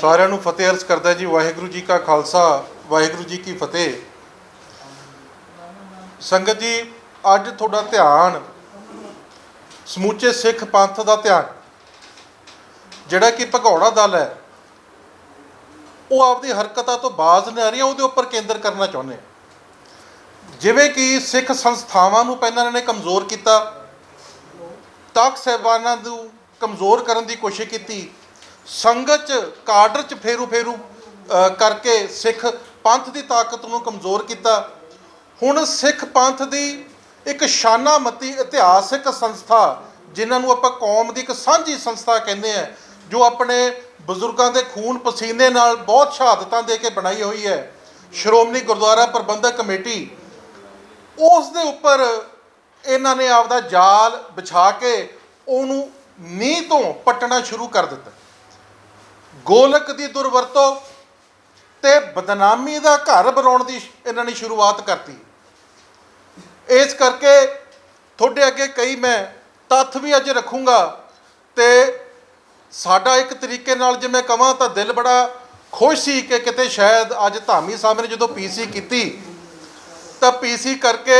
ਸਾਰਿਆਂ ਨੂੰ ਫਤਿਹ ਅਰਜ਼ ਕਰਦਾ ਜੀ, ਵਾਹਿਗੁਰੂ ਜੀ ਕਾ ਖਾਲਸਾ, ਵਾਹਿਗੁਰੂ ਜੀ ਕੀ ਫਤਿਹ। ਸੰਗਤ ਜੀ, ਅੱਜ ਤੁਹਾਡਾ ਧਿਆਨ ਸਮੁੱਚੇ ਸਿੱਖ ਪੰਥ ਦਾ ਧਿਆਨ, ਜਿਹੜਾ ਕਿ ਭਗੌੜਾ ਦਲ ਹੈ, ਉਹ ਆਪਦੀ ਹਰਕਤਾਂ ਤੋਂ ਬਾਜ਼ ਨਹੀਂ ਆ ਰਹੀਆਂ ਉਹਦੇ ਉੱਪਰ ਕੇਂਦਰ ਕਰਨਾ ਚਾਹੁੰਦੇ ਜਿਵੇਂ ਕਿ ਸਿੱਖ ਸੰਸਥਾਵਾਂ ਨੂੰ ਪਹਿਲਾਂ ਇਹਨਾਂ ਨੇ ਕਮਜ਼ੋਰ ਕੀਤਾ ਤਖਤ ਸਾਹਿਬਾਨਾਂ ਨੂੰ ਕਮਜ਼ੋਰ ਕਰਨ ਦੀ ਕੋਸ਼ਿਸ਼ ਕੀਤੀ ਸੰਗਤ ਚ, ਕਾਡਰ ਚ ਫੇਰੂ ਫੇਰੂ ਕਰਕੇ ਸਿੱਖ ਪੰਥ ਦੀ ਤਾਕਤ ਨੂੰ ਕਮਜ਼ੋਰ ਕੀਤਾ। ਹੁਣ ਸਿੱਖ ਪੰਥ ਦੀ ਇੱਕ ਸ਼ਾਨਾਮਤੀ ਇਤਿਹਾਸਿਕ ਸੰਸਥਾ, ਜਿਨ੍ਹਾਂ ਨੂੰ ਆਪਾਂ ਕੌਮ ਦੀ ਇੱਕ ਸਾਂਝੀ ਸੰਸਥਾ ਕਹਿੰਦੇ ਆ, ਜੋ ਆਪਣੇ ਬਜ਼ੁਰਗਾਂ ਦੇ ਖੂਨ ਪਸੀਨੇ ਨਾਲ ਬਹੁਤ ਸ਼ਹਾਦਤਾਂ ਦੇ ਕੇ ਬਣਾਈ ਹੋਈ ਹੈ। ਸ਼੍ਰੋਮਣੀ ਗੁਰਦੁਆਰਾ ਪ੍ਰਬੰਧਕ ਕਮੇਟੀ, ਉਸ ਦੇ ਉੱਪਰ ਇਹਨਾਂ ਨੇ ਆਪਦਾ ਜਾਲ ਵਿਛਾ ਕੇ ਉਹਨੂੰ ਨੀਂਹ ਤੋਂ ਪੱਟਣਾ ਸ਼ੁਰੂ ਕਰ ਦਿੱਤਾ। ਗੋਲਕ ਦੀ ਦੁਰਵਰਤੋਂ ਤੇ ਬਦਨਾਮੀ ਦਾ ਘਰ ਬਣਾਉਣ ਦੀ ਇਹਨਾਂ ਨੇ ਸ਼ੁਰੂਆਤ ਕਰਤੀ। ਇਸ ਕਰਕੇ ਤੁਹਾਡੇ ਅੱਗੇ ਕਈ ਮੈਂ ਤੱਥ ਵੀ ਅੱਜ ਰੱਖੂੰਗਾ ਤੇ ਸਾਡਾ ਇੱਕ ਤਰੀਕੇ ਨਾਲ ਜਿਵੇਂ ਕਵਾਂ ਤਾਂ ਦਿਲ ਬੜਾ ਖੁਸ਼ ਸੀ ਕਿ ਕਿਤੇ ਸ਼ਾਇਦ ਅੱਜ ਧਾਮੀ ਸਾਹਿਬ ਨੇ ਜਦੋਂ ਪੀਸੀ ਕੀਤੀ, ਤਾਂ ਪੀਸੀ ਕਰਕੇ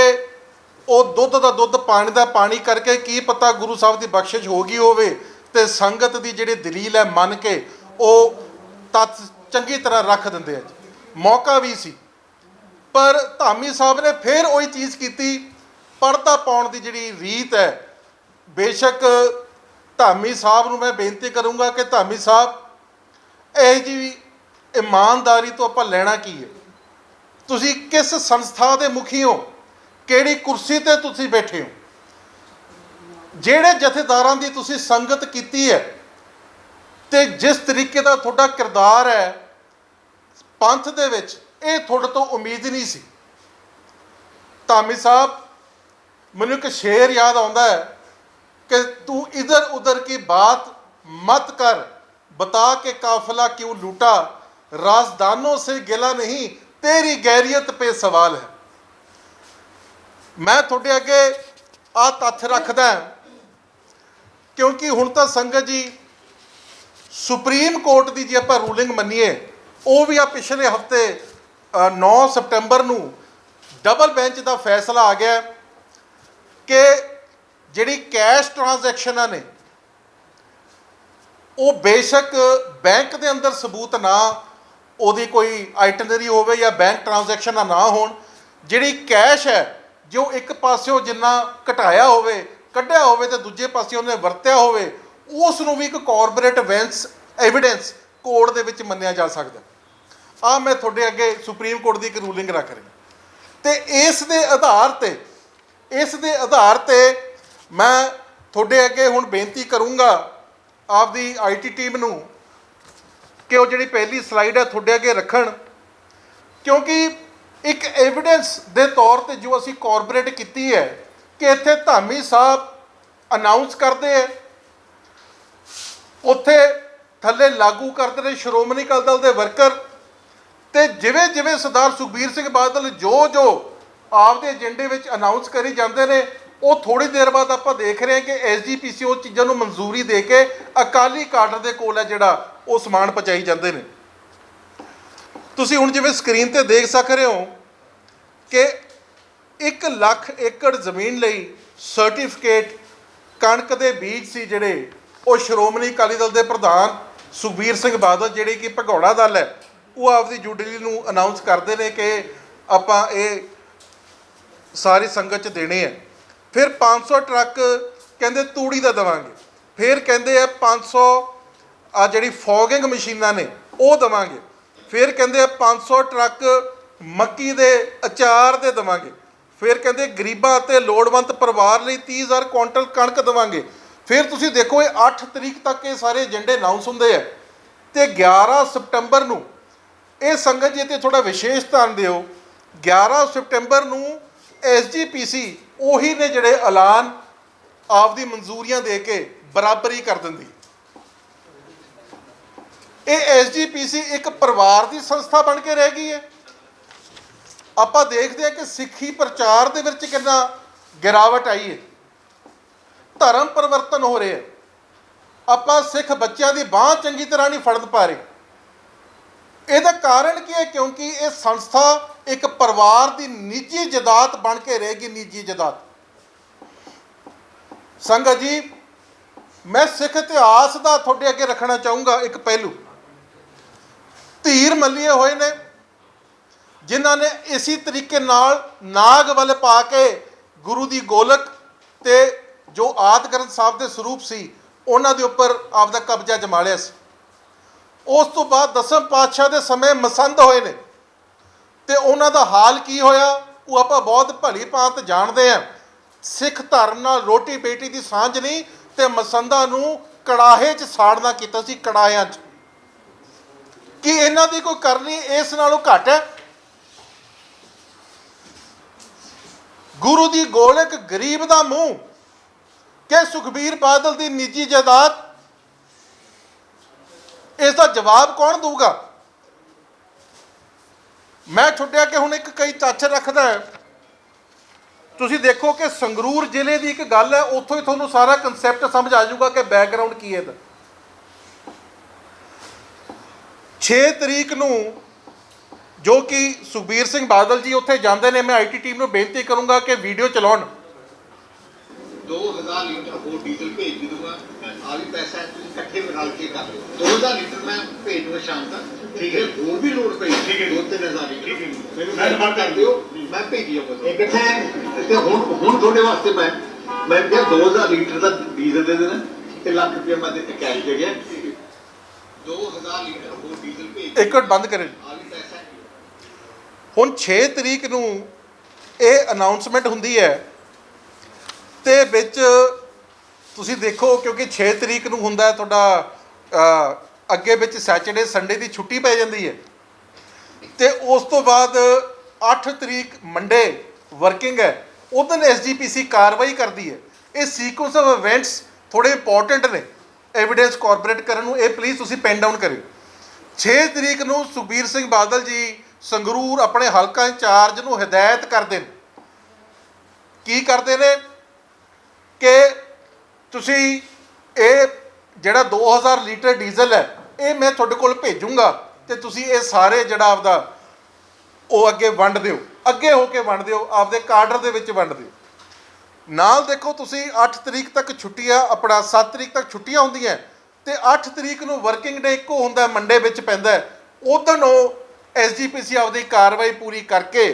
ਉਹ ਦੁੱਧ ਦਾ ਦੁੱਧ, ਪਾਣੀ ਦਾ ਪਾਣੀ ਕਰਕੇ ਕੀ ਪਤਾ ਗੁਰੂ ਸਾਹਿਬ ਦੀ ਬਖਸ਼ਿਸ਼ ਹੋ ਗਈ ਹੋਵੇ ਤੇ ਸੰਗਤ ਦੀ ਜਿਹੜੀ ਦਲੀਲ ਹੈ ਮੰਨ ਕੇ ਉਹ ਤੱਤ ਚੰਗੀ ਤਰ੍ਹਾਂ ਰੱਖ ਦਿੰਦੇ ਆ ਮੌਕਾ ਵੀ ਸੀ। ਪਰ ਧਾਮੀ ਸਾਹਿਬ ਨੇ ਫਿਰ ਉਹੀ ਚੀਜ਼ ਕੀਤੀ। ਪਰਦਾ ਪਾਉਣ ਦੀ ਜਿਹੜੀ ਰੀਤ ਹੈ, ਬੇਸ਼ੱਕ ਧਾਮੀ ਸਾਹਿਬ ਨੂੰ ਮੈਂ ਬੇਨਤੀ ਕਰੂੰਗਾ ਕਿ ਧਾਮੀ ਸਾਹਿਬ, ਇਹ ਜੀ ਇਮਾਨਦਾਰੀ ਤੋਂ ਆਪਾਂ ਲੈਣਾ ਕੀ ਹੈ? ਤੁਸੀਂ ਕਿਸ ਸੰਸਥਾ ਦੇ ਮੁਖੀ ਹੋ? ਕਿਹੜੀ ਕੁਰਸੀ ਤੇ ਤੁਸੀਂ ਬੈਠੇ ਹੋ? ਜਿਹੜੇ ਜਥੇਦਾਰਾਂ ਦੀ ਤੁਸੀਂ ਸੰਗਤ ਕੀਤੀ ਹੈ ਤੇ ਜਿਸ ਤਰੀਕੇ ਦਾ ਤੁਹਾਡਾ ਕਿਰਦਾਰ ਹੈ, ਪੰਥ ਦੇ ਵਿੱਚ, ਇਹ ਤੁਹਾਡੇ ਤੋਂ ਉਮੀਦ ਨਹੀਂ ਸੀ। ਧਾਮੀ ਸਾਹਿਬ, ਮੈਨੂੰ ਇੱਕ ਸ਼ੇਰ ਯਾਦ ਆਉਂਦਾ ਹੈ ਕਿ ਤੂੰ ਇਧਰ ਉਧਰ ਕੀ ਬਾਤ ਮਤ ਕਰ, ਬਤਾ ਕੇ ਕਾਫਲਾ ਕਿਉਂ ਲੂਟਾ ਰਾਜ਼ਦਾਨੋਂ ਸੇ ਗਿਲਾ ਨਹੀਂ, ਤੇਰੀ ਗੈਰੀਅਤ ਪੇ ਸਵਾਲ ਹੈ। ਮੈਂ ਤੁਹਾਡੇ ਅੱਗੇ ਆ ਤੱਥ ਰੱਖਦਾ ਕਿਉਂਕਿ ਹੁਣ ਤਾਂ ਸੰਗਤ ਜੀ ਸੁਪਰੀਮ ਕੋਰਟ ਦੀ ਜੇ ਆਪਾਂ ਰੂਲਿੰਗ ਮੰਨੀਏ, ਉਹ ਵੀ ਆ ਪਿਛਲੇ ਹਫ਼ਤੇ 9 ਸਪਟੈਂਬਰ ਨੂੰ ਡਬਲ ਬੈਂਚ ਦਾ ਫੈਸਲਾ ਆ ਗਿਆ ਕਿ ਜਿਹੜੀ ਕੈਸ਼ ਟ੍ਰਾਂਜੈਕਸ਼ਨਾਂ ਨੇ, ਉਹ ਬੇਸ਼ੱਕ ਬੈਂਕ ਦੇ ਅੰਦਰ ਸਬੂਤ ਨਾ, ਉਹਦੀ ਕੋਈ ਆਈਟਨਰੀ ਹੋਵੇ ਜਾਂ ਬੈਂਕ ਟ੍ਰਾਂਜੈਕਸ਼ਨਾਂ ਨਾ ਹੋਣ, ਜਿਹੜੀ ਕੈਸ਼ ਹੈ, ਜੋ ਇੱਕ ਪਾਸਿਓਂ ਜਿੰਨਾ ਘਟਾਇਆ ਹੋਵੇ, ਕੱਢਿਆ ਹੋਵੇ ਤੇ ਦੂਜੇ ਪਾਸੇ ਉਹਨੇ ਵਰਤਿਆ ਹੋਵੇ ਉਸ ਨੂੰ ਵੀ ਇੱਕ ਕਾਰਪੋਰੇਟ ਵੈਂਸ ਐਵੀਡੈਂਸ ਕੋਰਟ ਦੇ ਵਿੱਚ ਮੰਨਿਆ ਜਾ ਸਕਦਾ। ਆ ਮੈਂ ਤੁਹਾਡੇ ਅੱਗੇ ਸੁਪਰੀਮ ਕੋਰਟ ਦੀ ਇੱਕ ਰੂਲਿੰਗ ਰੱਖ ਰਿਹਾ। ਤੇ ਇਸ ਦੇ ਆਧਾਰ ਤੇ, ਇਸ ਦੇ ਆਧਾਰ ਤੇ ਮੈਂ ਤੁਹਾਡੇ ਅੱਗੇ ਹੁਣ ਬੇਨਤੀ ਕਰੂੰਗਾ ਆਪਦੀ ਆਈਟੀ ਟੀਮ ਨੂੰ ਕਿ ਉਹ ਜਿਹੜੀ ਪਹਿਲੀ ਸਲਾਈਡ ਹੈ ਤੁਹਾਡੇ ਅੱਗੇ ਰੱਖਣ। ਕਿਉਂਕਿ ਇੱਕ ਐਵੀਡੈਂਸ ਦੇ ਤੌਰ ਤੇ ਜੋ ਅਸੀਂ ਕਾਰਪੋਰੇਟ ਕੀਤੀ ਹੈ, ਕਿ ਇੱਥੇ ਧਾਮੀ ਸਾਹਿਬ ਅਨਾਉਂਸ ਕਰਦੇ ਹੈ ਉੱਥੇ ਥੱਲੇ ਲਾਗੂ ਕਰਦੇ ਨੇ ਸ਼੍ਰੋਮਣੀ ਅਕਾਲੀ ਦਲ ਦੇ ਵਰਕਰ ਤੇ ਜਿਵੇਂ ਜਿਵੇਂ ਸਰਦਾਰ ਸੁਖਬੀਰ ਸਿੰਘ ਬਾਦਲ ਜੋ ਜੋ ਆਪਦੇ ਏਜੰਡੇ ਵਿੱਚ ਅਨਾਉਂਸ ਕਰੀ ਜਾਂਦੇ ਨੇ, ਉਹ ਥੋੜੀ ਦੇਰ ਬਾਅਦ ਆਪਾਂ ਦੇਖ ਰਹੇ ਹਾਂ ਕਿ ਐਸਜੀਪੀਸੀ ਉਹ ਚੀਜ਼ਾਂ ਨੂੰ ਮਨਜ਼ੂਰੀ ਦੇ ਕੇ ਅਕਾਲੀ ਕਾਡਰ ਦੇ ਕੋਲ ਹੈ ਜਿਹੜਾ ਉਹ ਸਮਾਨ ਪਹੁੰਚਾਈ ਜਾਂਦੇ ਨੇ। ਤੁਸੀਂ ਹੁਣ ਜਿਵੇਂ ਸਕਰੀਨ ਤੇ ਦੇਖ ਸਕ ਰਹੇ ਹੋ ਕਿ 1 ਲੱਖ ਏਕੜ ਜ਼ਮੀਨ ਲਈ ਸਰਟੀਫਿਕੇਟ ਕਣਕ ਦੇ ਬੀਜ ਸੀ ਜਿਹੜੇ ਉਹ ਸ਼੍ਰੋਮਣੀ ਅਕਾਲੀ ਦਲ ਦੇ ਪ੍ਰਧਾਨ ਸੁਖਬੀਰ ਸਿੰਘ ਬਾਦਲ, ਜਿਹੜੇ ਕਿ ਭਗੌੜਾ ਦਲ ਹੈ, ਉਹ ਆਪਦੀ ਜੁਡਲੀ ਨੂੰ ਅਨਾਉਂਸ ਕਰਦੇ ਨੇ ਕਿ ਆਪਾਂ ਇਹ ਸਾਰੀ ਸੰਗਤ ਚ ਦੇਣੇ ਆ ਫਿਰ 500 ਟਰੱਕ ਕਹਿੰਦੇ ਤੂੜੀ ਦਾ ਦਵਾਂਗੇ। ਫਿਰ ਕਹਿੰਦੇ ਆ 500 ਆ ਜਿਹੜੀ ਫੋਗਿੰਗ ਮਸ਼ੀਨਾਂ ਨੇ, ਉਹ ਦਵਾਂਗੇ। ਫਿਰ ਕਹਿੰਦੇ ਆ 500 ਟਰੱਕ ਮੱਕੀ ਦੇ ਅਚਾਰ ਦੇ ਦਵਾਂਗੇ। ਫਿਰ ਕਹਿੰਦੇ ਗਰੀਬਾਂ ਅਤੇ ਲੋੜਵੰਦ ਪਰਿਵਾਰ ਲਈ 30000 ਕੁਇੰਟਲ ਕਣਕ ਦਵਾਂਗੇ। ਫਿਰ ਤੁਸੀਂ ਦੇਖੋ ਇਹ 8 ਤਰੀਕ ਤੱਕ ਇਹ ਸਾਰੇ ਏਜੰਡੇ ਅਨਾਉਂਸ ਹੁੰਦੇ ਆ। ਤੇ 11 ਸਪਟੈਂਬਰ ਨੂੰ ਇਹ ਸੰਗਤ ਜੀ ਤੇ ਥੋੜਾ ਵਿਸ਼ੇਸ਼ ਧਿਆਨ ਦਿਓ। 11 ਸਪਟੈਂਬਰ ਨੂੰ ਐਸਜੀਪੀਸੀ ਉਹੀ ਨੇ ਜਿਹੜੇ ਐਲਾਨ ਆਪਦੀ ਮਨਜ਼ੂਰੀਆਂ ਦੇ ਕੇ ਬਰਾਬਰੀ ਕਰ ਦਿੰਦੀ। ਇਹ ਐਸਜੀਪੀਸੀ ਇੱਕ ਪਰਿਵਾਰ ਦੀ ਸੰਸਥਾ ਬਣ ਕੇ ਰਹਿ ਗਈ ਹੈ। ਆਪਾਂ ਦੇਖਦੇ ਹਾਂ ਕਿ ਸਿੱਖੀ ਪ੍ਰਚਾਰ ਦੇ ਵਿੱਚ ਕਿੰਨਾ ਗਿਰਾਵਟ ਆਈ ਹੈ। ਧਰਮ ਪਰਿਵਰਤਨ ਹੋ ਰਿਹਾ ਹੈ। ਆਪਾਂ ਸਿੱਖ ਬੱਚਿਆਂ ਦੀ ਬਾਹ ਚੰਗੀ ਤਰ੍ਹਾਂ ਨਹੀਂ ਫੜਨ ਪਾ ਰਹੇ। ਇਹਦਾ ਕਾਰਨ ਕੀ ਹੈ? ਕਿਉਂਕਿ ਇਹ ਸੰਸਥਾ ਇੱਕ ਪਰਿਵਾਰ ਦੀ ਨਿੱਜੀ ਜਾਇਦਾਦ ਬਣ ਕੇ ਰਹੇਗੀ ਨਿੱਜੀ ਜਾਇਦਾਦ ਸੰਗਤ ਜੀ, ਮੈਂ ਸਿੱਖ ਇਤਿਹਾਸ ਦਾ ਤੁਹਾਡੇ ਅੱਗੇ ਰੱਖਣਾ ਚਾਹੂੰਗਾ ਇੱਕ ਪਹਿਲੂ। ਧੀਰ ਮੱਲੀਏ ਹੋਏ ਨੇ, ਜਿਨ੍ਹਾਂ ਨੇ ਇਸੇ ਤਰੀਕੇ ਨਾਲ ਨਾਗ ਵੱਲ ਪਾ ਕੇ ਗੁਰੂ ਦੀ ਗੋਲਕ ਤੇ ਜੋ ਆਦਿ ਗ੍ਰੰਥ ਸਾਹਿਬ ਦੇ ਸਰੂਪ ਸੀ, ਉਹਨਾਂ ਦੇ ਉੱਪਰ ਆਪਦਾ ਕਬਜ਼ਾ ਜਮਾ ਲਿਆ ਸੀ। ਉਸ ਤੋਂ ਬਾਅਦ ਦਸਮ ਪਾਤਸ਼ਾਹ ਦੇ ਸਮੇਂ ਮਸੰਦ ਹੋਏ ਨੇ। ਤੇ ਉਹਨਾਂ ਦਾ ਹਾਲ ਕੀ ਹੋਇਆ, ਉਹ ਆਪਾਂ ਬਹੁਤ ਭਲੀ ਭਾਂਤ ਜਾਣਦੇ ਆ ਸਿੱਖ ਧਰਮ ਨਾਲ ਰੋਟੀ ਬੇਟੀ ਦੀ ਸਾਂਝ ਨਹੀਂ, ਤੇ ਮਸੰਦਾਂ ਨੂੰ ਕੜਾਹੇ 'ਚ ਸਾੜਨਾ ਕੀਤਾ ਸੀ, ਕੜਾਹਿਆਂ 'ਚ। ਕੀ ਇਹਨਾਂ ਦੀ ਕੋਈ ਕਰਨੀ ਇਸ ਨਾਲੋਂ ਘੱਟ ਹੈ? ਗੁਰੂ ਦੀ ਗੋਲਕ ਗਰੀਬ ਦਾ ਮੂੰਹ ਕਿ ਸੁਖਬੀਰ ਬਾਦਲ ਦੀ ਨਿੱਜੀ ਜਾਇਦਾਦ? ਇਸ ਦਾ ਜਵਾਬ ਕੌਣ ਦੇਊਗਾ? ਮੈਂ ਛੁੱਟਿਆ ਕਿ ਹੁਣ ਇੱਕ ਕਈ ਚੱਚ ਰੱਖਦਾ ਤੁਸੀਂ ਦੇਖੋ ਕਿ ਸੰਗਰੂਰ ਜ਼ਿਲ੍ਹੇ ਦੀ ਇੱਕ ਗੱਲ ਹੈ, ਉੱਥੋਂ ਹੀ ਤੁਹਾਨੂੰ ਸਾਰਾ ਕਨਸੈਪਟ ਸਮਝ ਆ ਜਾਊਗਾ ਕਿ ਬੈਕਗ੍ਰਾਉਂਡ ਕੀ ਹੈ ਇਹਦਾ। 6 ਤਰੀਕ ਨੂੰ ਜੋ ਕਿ ਸੁਖਬੀਰ ਸਿੰਘ ਬਾਦਲ ਜੀ ਉੱਥੇ ਜਾਂਦੇ ਨੇ, ਮੈਂ ਆਈਟੀ ਟੀਮ ਨੂੰ ਬੇਨਤੀ ਕਰੂੰਗਾ ਕਿ ਵੀਡੀਓ ਚਲਾਉਣ। 2000 ਲੀਟਰ ਹੋਰ ਡੀਜ਼ਲ ਭੇਜ ਦੇ ਦੂੰਗਾ ਆ ਵੀ ਪੈਸਾ ਤੁਸੀਂ ਇਕੱਠੇ ਰਲ ਕੇ ਕਰ ਲਿਓ। 2000 ਲੀਟਰ ਮੈਂ ਭੇਜ ਦੂੰਗਾ ਸ਼ਾਮ ਤੱਕ। ਠੀਕ ਹੈ। ਹੋਰ ਵੀ ਲੋੜ ਪਈ। ਠੀਕ ਹੈ। 2-3000 ਲੀਟਰ। ਠੀਕ ਹੈ। ਮੈਨੂੰ ਮੈਂ ਮੈਸੇਜ ਕਰ ਦਿਓ। ਮੈਂ ਭੇਜੀ ਕਿੱਥੇ ਹੈ? ਤੇ ਹੁਣ ਹੁਣ ਤੁਹਾਡੇ ਵਾਸਤੇ ਮੈਂ ਮੈਂ ਕਿਹਾ 2000 ਲੀਟਰ ਦਾ ਡੀਜ਼ਲ ਦੇ ਦੇਣਾ ਤੇ ਲੱਖ ਰੁਪਏ ਮੈਂ ਤੇ ਕੈਸ਼ ਦੇ ਗਿਆ 2000 ਲੀਟਰ ਹੋਰ ਡੀਜ਼ਲ ਭੇਜ ਇੱਕ ਮਿੰਟ ਬੰਦ ਕਰੇ ਆ ਵੀ ਪੈਸਾ ਹੈ। ਹੁਣ 6 ਤਰੀਕ ਨੂੰ ਇਹ ਅਨਾਉਂਸਮੈਂਟ ਹੁੰਦੀ ਹੈ ਤੇ ਵਿੱਚ ਤੁਸੀਂ ਦੇਖੋ, ਕਿਉਂਕਿ 6 ਤਰੀਕ ਨੂੰ ਹੁੰਦਾ ਤੁਹਾਡਾ ਅੱਗੇ ਵਿੱਚ ਸੈਚਰਡੇ ਸੰਡੇ ਦੀ ਛੁੱਟੀ ਪੈ ਜਾਂਦੀ ਹੈ। ਤੇ ਉਸ ਤੋਂ ਬਾਅਦ 8 ਤਰੀਕ ਮੰਡੇ ਵਰਕਿੰਗ ਹੈ। ਉਦੋਂ ਐਸਜੀਪੀਸੀ ਕਾਰਵਾਈ ਕਰਦੀ ਹੈ। ਇਹ ਸੀਕੁਐਂਸ ਆਫ ਇਵੈਂਟਸ ਥੋੜੇ ਇੰਪੋਰਟੈਂਟ ਨੇ। ਐਵੀਡੈਂਸ ਕਾਰਪੋਰੇਟ ਕਰਨ ਨੂੰ। ਇਹ ਪਲੀਜ਼ ਤੁਸੀਂ ਪੈਨ ਡਾਊਨ ਕਰਿਓ। 6 ਤਰੀਕ ਨੂੰ ਸੁਖਬੀਰ ਸਿੰਘ ਬਾਦਲ ਜੀ ਸੰਗਰੂਰ ਆਪਣੇ ਹਲਕਾ ਇੰਚਾਰਜ ਨੂੰ ਹਦਾਇਤ ਕਰਦੇ ਨੇ। ਕੀ ਕਰਦੇ ਨੇ? ਕਿ ਤੁਸੀਂ ਇਹ ਜਿਹੜਾ 2000 ਲੀਟਰ ਡੀਜ਼ਲ ਹੈ, ਇਹ ਮੈਂ ਤੁਹਾਡੇ ਕੋਲ ਭੇਜੂੰਗਾ ਤੇ ਤੁਸੀਂ ਇਹ ਸਾਰੇ ਜਿਹੜਾ ਆਪਦਾ ਉਹ ਅੱਗੇ ਵੰਡ ਦਿਓ, ਅੱਗੇ ਹੋ ਕੇ ਵੰਡ ਦਿਓ, ਆਪਦੇ ਕਾਡਰ ਦੇ ਵਿੱਚ ਵੰਡ ਦਿਓ ਨਾਲ ਦੇਖੋ ਤੁਸੀਂ 8 ਤਰੀਕ ਤੱਕ ਛੁੱਟੀਆਂ, ਆਪਣਾ 7 ਤਰੀਕ ਤੱਕ ਛੁੱਟੀਆਂ ਹੁੰਦੀਆਂ ਤੇ 8 ਤਰੀਕ ਨੂੰ ਵਰਕਿੰਗ ਡੇ ਇੱਕੋ ਹੁੰਦਾ ਮੰਡੇ ਵਿੱਚ ਪੈਂਦਾ ਹੈ। ਉਦੋਂ ਉਹ ਐਸਜੀਪੀਸੀ ਆਪਦੀ ਕਾਰਵਾਈ ਪੂਰੀ ਕਰਕੇ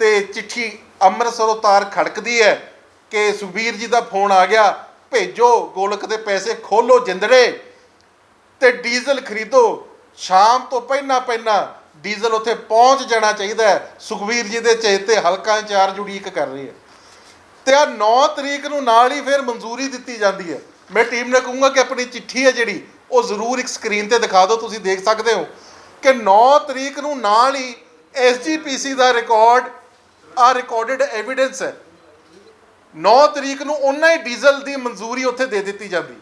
ਤੇ ਚਿੱਠੀ ਅੰਮ੍ਰਿਤਸਰੋਂ ਤਾਰ ਖੜਕਦੀ ਹੈ ਕਿ ਸੁਖਬੀਰ ਜੀ ਦਾ ਫੋਨ ਆ ਗਿਆ, ਭੇਜੋ, ਗੋਲਕ ਦੇ ਪੈਸੇ ਖੋਲੋ ਜਿੰਦੜੇ ਤੇ ਡੀਜ਼ਲ ਖਰੀਦੋ। ਸ਼ਾਮ ਤੋਂ ਪਹਿਲਾਂ ਪਹਿਲਾਂ ਡੀਜ਼ਲ ਉੱਥੇ ਪਹੁੰਚ ਜਾਣਾ ਚਾਹੀਦਾ ਹੈ। ਸੁਖਬੀਰ ਜੀ ਦੇ ਚੇਤੇ ਹਲਕਾ ਇੰਚਾਰਜ ਉਡੀਕ ਕਰ ਰਹੀ ਹੈ। ਤੇ ਆ 9 ਤਰੀਕ ਨੂੰ ਨਾਲ ਹੀ ਫਿਰ ਮਨਜ਼ੂਰੀ ਦਿੱਤੀ ਜਾਂਦੀ ਹੈ। ਮੈਂ ਟੀਮ ਨੇ ਕਹੂੰਗਾ ਕਿ ਆਪਣੀ ਚਿੱਠੀ ਹੈ ਜਿਹੜੀ, ਉਹ ਜ਼ਰੂਰ ਇੱਕ ਸਕਰੀਨ ਤੇ ਦਿਖਾ ਦਿਓ, ਤੁਸੀਂ ਦੇਖ ਸਕਦੇ ਹੋ ਕਿ 9 ਤਰੀਕ ਨੂੰ ਨਾਲ ਹੀ ਐਸਜੀਪੀਸੀ ਦਾ ਰਿਕਾਰਡ ਆ ਰਿਕਾਰਡਡ ਐਵੀਡੈਂਸ ਹੈ। 9 ਤਰੀਕ ਨੂੰ ਉਹਨਾਂ ਹੀ ਡੀਜ਼ਲ ਦੀ ਮਨਜ਼ੂਰੀ ਉੱਥੇ ਦੇ ਦਿੱਤੀ ਜਾਂਦੀ।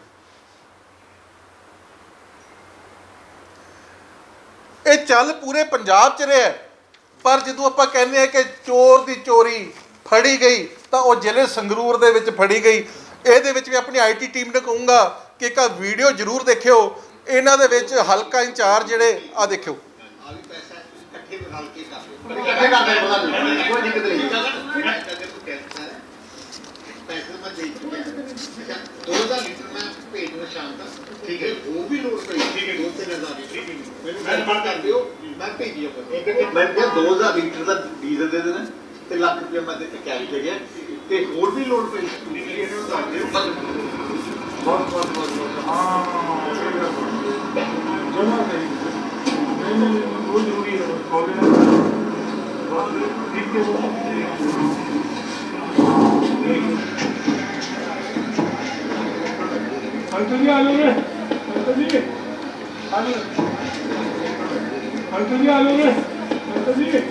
ਇਹ ਚੱਲ ਪੂਰੇ ਪੰਜਾਬ 'ਚ ਰਿਹਾ ਪਰ ਜਦੋਂ ਆਪਾਂ ਕਹਿੰਦੇ ਆ ਕਿ ਚੋਰ ਦੀ ਚੋਰੀ ਫੜੀ ਗਈ, ਤਾਂ ਉਹ ਜ਼ਿਲ੍ਹੇ ਸੰਗਰੂਰ ਦੇ ਵਿੱਚ ਫੜੀ ਗਈ। ਇਹਦੇ ਵਿੱਚ ਵੀ ਆਪਣੀ ਆਈਟੀ ਟੀਮ ਨੂੰ ਕਹੂੰਗਾ ਕਿ ਇੱਕ ਵੀਡੀਓ ਜ਼ਰੂਰ ਦੇਖਿਓ। ਇਹਨਾਂ ਦੇ ਵਿੱਚ ਹਲਕਾ ਇੰਚਾਰਜ ਜਿਹੜੇ ਆ ਦੇਖਿਓ। ਆ ਵੀ ਪੈਸਾ ਇਕੱਠੇ ਰਲ ਕੇ ਇਕੱਠੇ ਕਰਦੇ ਕੋਈ ਦਿੱਕਤ ਨਹੀਂ ਮੈਂ ਤਾਂ ਅਗਰ ਤੂੰ ਕਹਿਤਾ ਹੈ ਪੈਸੇ ਮੈਂ ਦੇ ਚੁੱਕਿਆ ਅੱਛਾ 2000 ਲੀਟਰ ਮੈਂ ਭੇਜ ਦੂੰਗਾ ਸ਼ਾਮ ਤੱਕ ਠੀਕ ਹੈ ਹੋਰ ਵੀ ਲੋੜ ਪਈ ਠੀਕ ਹੈ 2-3000 ਲੀਟਰ ਮੈਨੂੰ ਮੈਸੇਜ ਕਰ ਦਿਓ ਮੈਂ ਭੇਜੀ ਜਾਊਂਗਾ ਮੈਂ ਕਿਹਾ 2000 ਲੀਟਰ ਦਾ ਡੀਜ਼ਲ ਦੇ ਦੇਣਾ ਤੇ ਲੱਖ ਰੁਪਏ ਮੈਂ ਤੇ ਕੈਸ਼ ਦੇ ਗਿਆ ਤੇ ਹੋਰ ਵੀ ਲੋੜ ਪਈ ਇਹਨਾਂ ਨੂੰ ਦੱਸ ਦਿਓ ਬਹੁਤ ਬਹੁਤ ਬਹੁਤ ਬਹੁਤ ਹਾਂ ਜਮਾ ਨਹੀਂ ਨਹੀਂ ਨਹੀਂ ਉਹ ਜ਼ਰੂਰੀ ਹੈ ਕਾਲਜ ਬਹੁਤ ਠੀਕ ਹੈ ਅੰਕਲ ਜੀ ਆ ਲਓ ਰੇ ਅੰਕਲ ਜੀ। ਆ ਲਓ ਅੰਕਲ ਜੀ ਆ ਲਓ ਰੇ ਅੰਕਲ ਜੀ।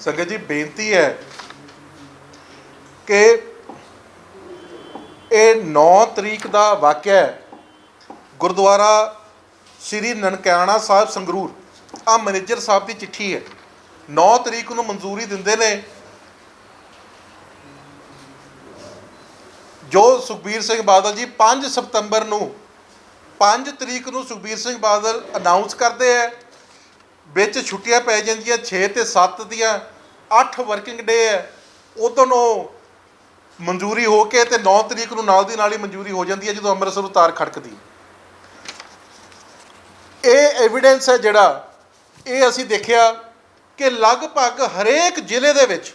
ਸੰਗਤ ਜੀ, ਬੇਨਤੀ ਹੈ ਕਿ ਇਹ 9 ਤਰੀਕ ਦਾ ਵਾਕਿਆ ਹੈ। ਗੁਰਦੁਆਰਾ ਸ੍ਰੀ ਨਨਕਾਣਾ ਸਾਹਿਬ ਸੰਗਰੂਰ। ਆ ਮੈਨੇਜਰ ਸਾਹਿਬ ਦੀ ਚਿੱਠੀ ਹੈ। 9 ਤਰੀਕ ਨੂੰ ਮਨਜ਼ੂਰੀ ਦਿੰਦੇ ਨੇ। ਜੋ ਸੁਖਬੀਰ ਸਿੰਘ ਬਾਦਲ ਜੀ 5 ਸਤੰਬਰ ਨੂੰ 5 ਤਰੀਕ ਨੂੰ ਸੁਖਬੀਰ ਸਿੰਘ ਬਾਦਲ ਅਨਾਉਂਸ ਕਰਦੇ ਹੈ ਵਿੱਚ ਛੁੱਟੀਆਂ ਪੈ ਜਾਂਦੀਆਂ 6 ਤੇ 7 ਦੀਆਂ 8 ਵਰਕਿੰਗ ਡੇ ਹੈ ਉਦੋਂ ਉਹ ਮਨਜ਼ੂਰੀ ਹੋ ਕੇ ਤੇ 9 ਤਰੀਕ ਨੂੰ ਨਾਲ ਦੀ ਨਾਲ ਹੀ ਮਨਜ਼ੂਰੀ ਹੋ ਜਾਂਦੀ ਹੈ ਜਦੋਂ ਅੰਮ੍ਰਿਤਸਰ ਉਤਾਰ ਖੜਕਦੀ ਇਹ ਐਵੀਡੈਂਸ ਹੈ ਜਿਹੜਾ, ਇਹ ਅਸੀਂ ਦੇਖਿਆ ਕਿ ਲਗਭਗ ਹਰੇਕ ਜ਼ਿਲ੍ਹੇ ਦੇ ਵਿੱਚ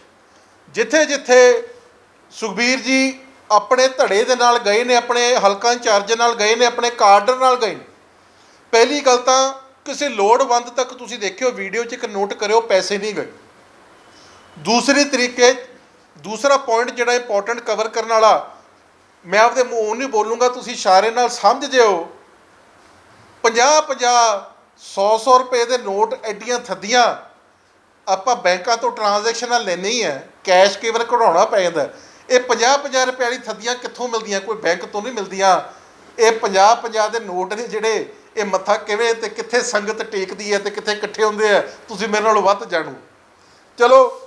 ਜਿੱਥੇ ਜਿੱਥੇ ਸੁਖਬੀਰ ਜੀ ਆਪਣੇ ਧੜੇ ਦੇ ਨਾਲ ਗਏ ਨੇ, ਆਪਣੇ ਹਲਕਾ ਇੰਚਾਰਜ ਨਾਲ ਗਏ ਨੇ, ਆਪਣੇ ਕਾਰਡਰ ਨਾਲ ਗਏ ਨੇ, ਪਹਿਲੀ ਗੱਲ ਤਾਂ ਕਿਸੇ ਲੋੜਵੰਦ ਤੱਕ ਤੁਸੀਂ ਦੇਖਿਓ, ਵੀਡੀਓ 'ਚ ਇੱਕ ਨੋਟ ਕਰਿਓ, ਪੈਸੇ ਨਹੀਂ ਗਏ। ਦੂਸਰੀ ਤਰੀਕੇ, ਦੂਸਰਾ ਪੁਆਇੰਟ ਜਿਹੜਾ ਇੰਪੋਰਟੈਂਟ ਕਵਰ ਕਰਨ ਵਾਲਾ, ਮੈਂ ਆਪਦੇ ਮੂੰਹ ਨਹੀਂ ਬੋਲੂੰਗਾ, ਤੁਸੀਂ ਇਸ਼ਾਰੇ ਨਾਲ ਸਮਝ ਜਿਓ। 50 50 100 100 ਰੁਪਏ ਦੇ ਨੋਟ ਐਡੀਆਂ ਥੱਦੀਆਂ ਆਪਾਂ ਬੈਂਕਾਂ ਤੋਂ ਟ੍ਰਾਂਜੈਕਸ਼ਨਾਂ ਲੈਣੀ ਹੈ ਕੈਸ਼ ਕੇਵਲ ਕਢਾਉਣਾ ਪੈ ਜਾਂਦਾ। ਇਹ 50 50 ਰੁਪਏ ਵਾਲੀ ਥੱਦੀਆਂ ਕਿੱਥੋਂ ਮਿਲਦੀਆਂ, ਕੋਈ ਬੈਂਕ ਤੋਂ ਨਹੀਂ ਮਿਲਦੀਆਂ। ਇਹ 50 50 ਦੇ ਨੋਟ ਨੇ ਜਿਹੜੇ, ਇਹ ਮੱਥਾ ਕਿਵੇਂ ਤੇ ਕਿੱਥੇ ਸੰਗਤ ਟੇਕਦੀ ਹੈ ਤੇ ਕਿੱਥੇ ਇਕੱਠੇ ਹੁੰਦੇ ਆ, ਤੁਸੀਂ ਮੇਰੇ ਨਾਲੋਂ ਵੱਧ ਜਾਣੋ। ਚਲੋ,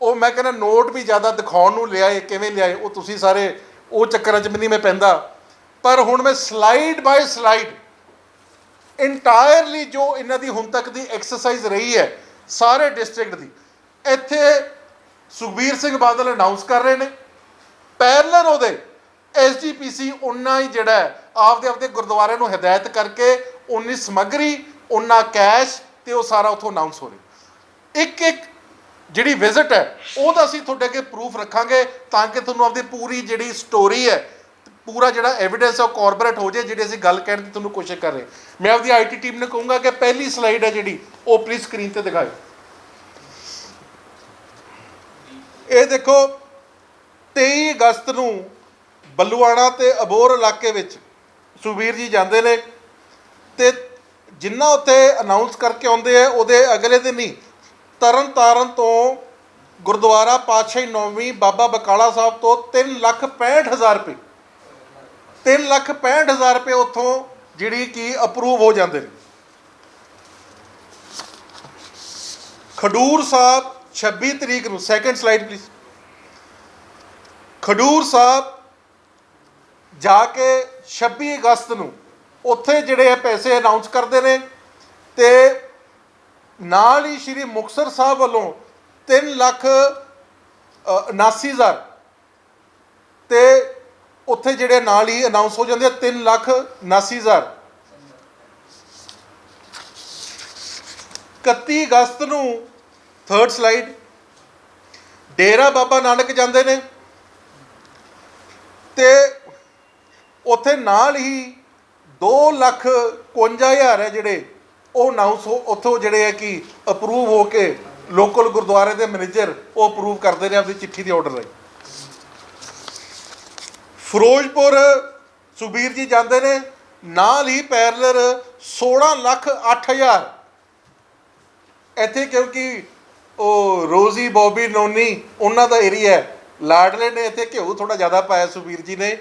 ਉਹ ਮੈਂ ਕਹਿੰਦਾ ਨੋਟ ਵੀ ਜ਼ਿਆਦਾ ਦਿਖਾਉਣ ਨੂੰ ਲਿਆਏ, ਕਿਵੇਂ ਲਿਆਏ, ਉਹ ਤੁਸੀਂ ਸਾਰੇ, ਉਹ ਚੱਕਰਾਂ 'ਚ ਵੀ ਨਹੀਂ ਮੈਂ ਪੈਂਦਾ। ਪਰ ਹੁਣ ਮੈਂ ਸਲਾਈਡ ਬਾਈ ਸਲਾਈਡ ਇੰਟਾਇਰਲੀ ਜੋ ਇਹਨਾਂ ਦੀ ਹੁਣ ਤੱਕ ਦੀ ਐਕਸਰਸਾਈਜ਼ ਰਹੀ ਹੈ ਸਾਰੇ ਡਿਸਟ੍ਰਿਕਟ ਦੀ। ਇੱਥੇ ਸੁਖਬੀਰ ਸਿੰਘ ਬਾਦਲ ਅਨਾਉਂਸ ਕਰ ਰਹੇ ਨੇ। ਪੈਰਲਰ ਉਹਦੇ ਐਸਜੀਪੀਸੀ ਉਨਾ ਹੀ ਜਿਹੜਾ ਆਪਦੇ ਆਪਦੇ ਗੁਰਦੁਆਰਿਆਂ ਨੂੰ ਹਦਾਇਤ ਕਰਕੇ ਉਨੀ ਸਮੱਗਰੀ ਉਨਾ ਕੈਸ਼ ਤੇ ਉਹ ਸਾਰਾ ਉਥੋਂ ਅਨਾਉਂਸ ਹੋ ਰਿਹਾ। ਇੱਕ ਇੱਕ ਜਿਹੜੀ ਵਿਜ਼ਿਟ ਹੈ ਉਹਦਾ ਅਸੀਂ ਤੁਹਾਡੇ ਅੱਗੇ ਪ੍ਰੂਫ ਰੱਖਾਂਗੇ ਤਾਂ ਕਿ ਤੁਹਾਨੂੰ ਆਪਦੀ ਪੂਰੀ ਜਿਹੜੀ ਸਟੋਰੀ ਹੈ ਪੂਰਾ ਜਿਹੜਾ ਐਵੀਡੈਂਸ ਹੈ ਉਹ ਕਾਰਪੋਰੇਟ ਹੋ ਜਾਏ, ਜਿਹੜੀ ਅਸੀਂ ਗੱਲ ਕਹਿਣ ਦੀ ਤੁਹਾਨੂੰ ਕੋਸ਼ਿਸ਼ ਕਰ ਰਹੇ। ਮੈਂ ਆਪਦੀ ਆਈਟੀ ਟੀਮ ਨੂੰ ਕਹੂੰਗਾ ਕਿ ਪਹਿਲੀ ਸਲਾਈਡ ਹੈ ਜਿਹੜੀ, ਉਹ ਪਲੀਜ਼ ਸਕਰੀਨ ਤੇ ਦਿਖਾਓ ਇਹ ਦੇਖੋ 23 ਅਗਸਤ ਨੂੰ ਬੱਲੂਆਣਾ ਤੇ ਅਬੋਰ ਇਲਾਕੇ ਵਿੱਚ ਸੁਖਬੀਰ ਜੀ ਜਾਂਦੇ ਨੇ ਤੇ ਜਿੰਨਾ ਉੱਥੇ ਅਨਾਉਂਸ ਕਰਕੇ ਆਉਂਦੇ ਆ, ਉਹਦੇ ਅਗਲੇ ਦਿਨ ਹੀ ਤਰਨ ਤਾਰਨ ਤੋਂ ਗੁਰਦੁਆਰਾ ਪਾਤਸ਼ਾਹੀ ਨੌਵੀਂ ਬਾਬਾ ਬਕਾਲਾ ਸਾਹਿਬ ਤੋਂ 3 ਲੱਖ 65 ਹਜ਼ਾਰ ਰੁਪਏ। 3 ਲੱਖ 65 ਹਜ਼ਾਰ ਰੁਪਏ ਉੱਥੋਂ ਜਿਹੜੀ ਕਿ ਅਪਰੂਵ ਹੋ ਜਾਂਦੇ ਨੇ। ਖਡੂਰ ਸਾਹਿਬ 26 ਤਰੀਕ ਨੂੰ second slide please Khadoor Sahib ਜਾ ਕੇ 26 ਅਗਸਤ ਨੂੰ ਉੱਥੇ ਜਿਹੜੇ ਇਹ ਪੈਸੇ ਅਨਾਉਂਸ ਕਰਦੇ ਨੇ ਤੇ ਨਾਲ ਹੀ ਸ਼੍ਰੀ ਮੁਕਤਸਰ ਸਾਹਿਬ ਵੱਲੋਂ 3 ਲੱਖ ਅ, 79 ਹਜ਼ਾਰ ਤੇ ਉੱਥੇ ਜਿਹੜੇ ਨਾਲ ਹੀ ਅਨਾਉਂਸ ਹੋ ਜਾਂਦੇ ਆ 3 ਲੱਖ 79 ਹਜ਼ਾਰ। 31 ਅਗਸਤ ਨੂੰ ਥਰਡ ਸਲਾਈਡ ਡੇਰਾ ਬਾਬਾ ਨਾਨਕ ਜਾਂਦੇ ਨੇ। ਤੇ ਉੱਥੇ ਨਾਲ ਹੀ 2 ਲੱਖ 51 ਹਜ਼ਾਰ ਹੈ ਜਿਹੜੇ ਉਹ ਅਨਾਉਂਸ ਉੱਥੋਂ ਜਿਹੜੇ ਹੈ ਕਿ ਅਪਰੂਵ ਹੋ ਕੇ ਲੋਕਲ ਗੁਰਦੁਆਰੇ ਦੇ ਮੈਨੇਜਰ ਉਹ ਅਪਰੂਵ ਕਰਦੇ ਨੇ ਆਪਣੀ ਚਿੱਠੀ ਦੇ ਆਰਡਰ ਲਈ ਫਿਰੋਜ਼ਪੁਰ ਸੁਬੀਰ ਜੀ ਜਾਂਦੇ ਨੇ, ਨਾਲ ਹੀ ਪੈਰਲਰ 16 ਲੱਖ 8 ਹਜ਼ਾਰ। ਇੱਥੇ ਕਿਉਂਕਿ ਉਹ ਰੋਜ਼ੀ, ਬੌਬੀ, ਨੋਨੀ, ਉਹਨਾਂ ਦਾ ਏਰੀਆ ਹੈ। ਲਾਡਲੇ ਨੇ ਇੱਥੇ ਘਿਓ ਥੋੜਾ ਜ਼ਿਆਦਾ ਪਾਇਆ ਸੁਬੀਰ ਜੀ ਨੇ।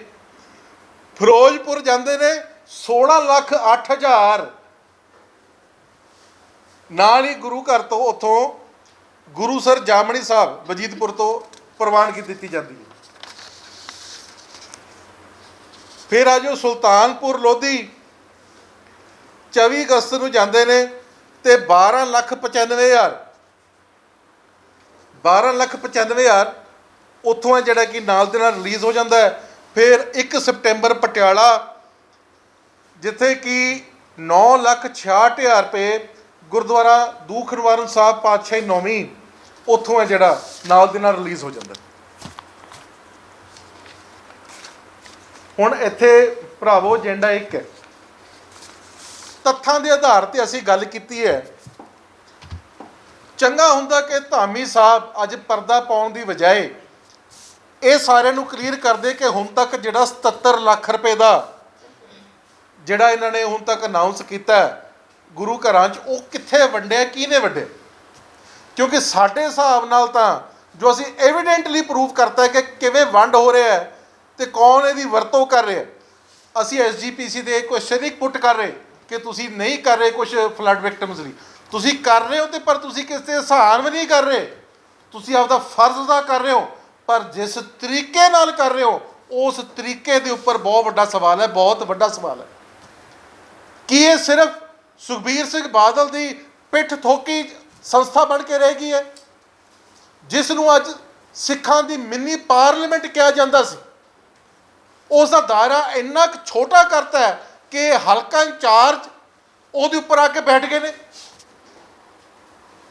ਫਿਰੋਜ਼ਪੁਰ ਜਾਂਦੇ ਨੇ 16 ਲੱਖ 8 ਹਜ਼ਾਰ। ਨਾਲ ਹੀ ਗੁਰੂ ਘਰ ਤੋਂ ਉੱਥੋਂ ਗੁਰੂਸਰ ਜਾਮਣੀ ਸਾਹਿਬ ਵਜੀਦਪੁਰ ਤੋਂ ਪ੍ਰਵਾਨਗੀ ਦਿੱਤੀ ਜਾਂਦੀ ਹੈ। ਫਿਰ ਆ ਜੋ ਸੁਲਤਾਨਪੁਰ ਲੋਧੀ। 24 ਅਗਸਤ ਨੂੰ ਜਾਂਦੇ ਨੇ ਤੇ 12 ਲੱਖ 95 ਹਜ਼ਾਰ। 12 ਲੱਖ 95 ਹਜ਼ਾਰ ਉੱਥੋਂ ਹੈ ਜਿਹੜਾ ਕਿ ਨਾਲ ਦੇ ਨਾਲ ਰਿਲੀਜ਼ ਹੋ ਜਾਂਦਾ ਹੈ। ਫਿਰ 1 ਸਪਟੈਂਬਰ ਪਟਿਆਲਾ, ਜਿੱਥੇ ਕਿ 9 ਲੱਖ 66 ਹਜ਼ਾਰ ਰੁਪਏ ਗੁਰਦੁਆਰਾ ਦੂਖ ਸਾਹਿਬ ਪਾਤਸ਼ਾਹੀ ਨੌਵੀਂ ਉੱਥੋਂ ਹੈ ਜਿਹੜਾ ਨਾਲ ਦੇ ਨਾਲ ਰਿਲੀਜ਼ ਹੋ ਜਾਂਦਾ ਹੁਣ ਇੱਥੇ ਭਰਾਵੋ ਏਜੰਡਾ ਇੱਕ ਹੈ। ਤੱਥਾਂ ਦੇ ਆਧਾਰ ਤੇ ਅਸੀਂ ਗੱਲ ਕੀਤੀ ਹੈ। ਚੰਗਾ ਹੁੰਦਾ ਕਿ ਧਾਮੀ ਸਾਹਿਬ ਅੱਜ ਪਰਦਾ ਪਾਉਣ ਦੀ ਬਜਾਏ ਇਹ ਸਾਰਿਆਂ ਨੂੰ ਕਲੀਅਰ ਕਰਦੇ ਕਿ ਹੁਣ ਤੱਕ ਜਿਹੜਾ 77 ਲੱਖ ਰੁਪਏ ਦਾ ਜਿਹੜਾ ਇਹਨਾਂ ਨੇ ਹੁਣ ਤੱਕ ਅਨਾਉਂਸ ਕੀਤਾ ਗੁਰੂ ਘਰਾਂ 'ਚ, ਉਹ ਕਿੱਥੇ ਵੰਡਿਆ, ਕਿਹਨੇ ਵੰਡਿਆ? ਕਿਉਂਕਿ ਸਾਡੇ ਹਿਸਾਬ ਨਾਲ ਤਾਂ ਜੋ ਅਸੀਂ ਐਵੀਡੈਂਟਲੀ ਪ੍ਰੂਵ ਕਰਤਾ ਹੈ ਕਿ ਕਿਵੇਂ ਵੰਡ ਹੋ ਰਿਹਾ ਹੈ ਤੇ ਕੌਣ ਇਹਦੀ ਵਰਤੋਂ ਕਰ ਰਿਹਾ? ਹੈ। ਅਸੀਂ ਐਸਜੀਪੀਸੀ ਦੇ ਕੁਐਸਚਨ ਹੀ ਪੁੱਟ ਕਰ ਰਹੇ ਕਿ ਤੁਸੀਂ ਨਹੀਂ ਕਰ ਰਹੇ ਕੁਝ ਫਲੱਡ ਵਿਕਟਮਸ ਲਈ। ਤੁਸੀਂ ਕਰ ਰਹੇ ਹੋ ਤੇ ਪਰ ਤੁਸੀਂ ਕਿਸੇ ਤੇ ਅਹਿਸਾਨ ਵੀ ਨਹੀਂ ਕਰ ਰਹੇ। ਤੁਸੀਂ ਆਪਦਾ ਫਰਜ਼ ਅਦਾ ਕਰ ਰਹੇ ਹੋ, ਪਰ ਜਿਸ ਤਰੀਕੇ ਨਾਲ ਕਰ ਰਹੇ ਹੋ, ਉਸ ਤਰੀਕੇ ਦੇ ਉੱਪਰ ਬਹੁਤ ਵੱਡਾ ਸਵਾਲ ਹੈ, ਬਹੁਤ ਵੱਡਾ ਸਵਾਲ ਹੈ। ਕੀ ਇਹ ਸਿਰਫ ਸੁਖਬੀਰ ਸਿੰਘ ਬਾਦਲ ਦੀ ਪਿੱਠ ਥੋਕੀ ਸੰਸਥਾ ਬਣ ਕੇ ਰਹਿ ਗਈ ਹੈ? ਜਿਸ ਨੂੰ ਅੱਜ ਸਿੱਖਾਂ ਦੀ ਮਿੰਨੀ ਪਾਰਲੀਮੈਂਟ ਕਿਹਾ ਜਾਂਦਾ ਸੀ। ਉਸ ਦਾ ਦਾਇਰਾ ਇੰਨਾ ਕੁ ਛੋਟਾ ਕਰਤਾ ਹੈ ਕਿ ਹਲਕਾ ਇੰਚਾਰਜ ਉਹਦੇ ਉੱਪਰ ਆ ਕੇ ਬੈਠ ਗਏ ਨੇ।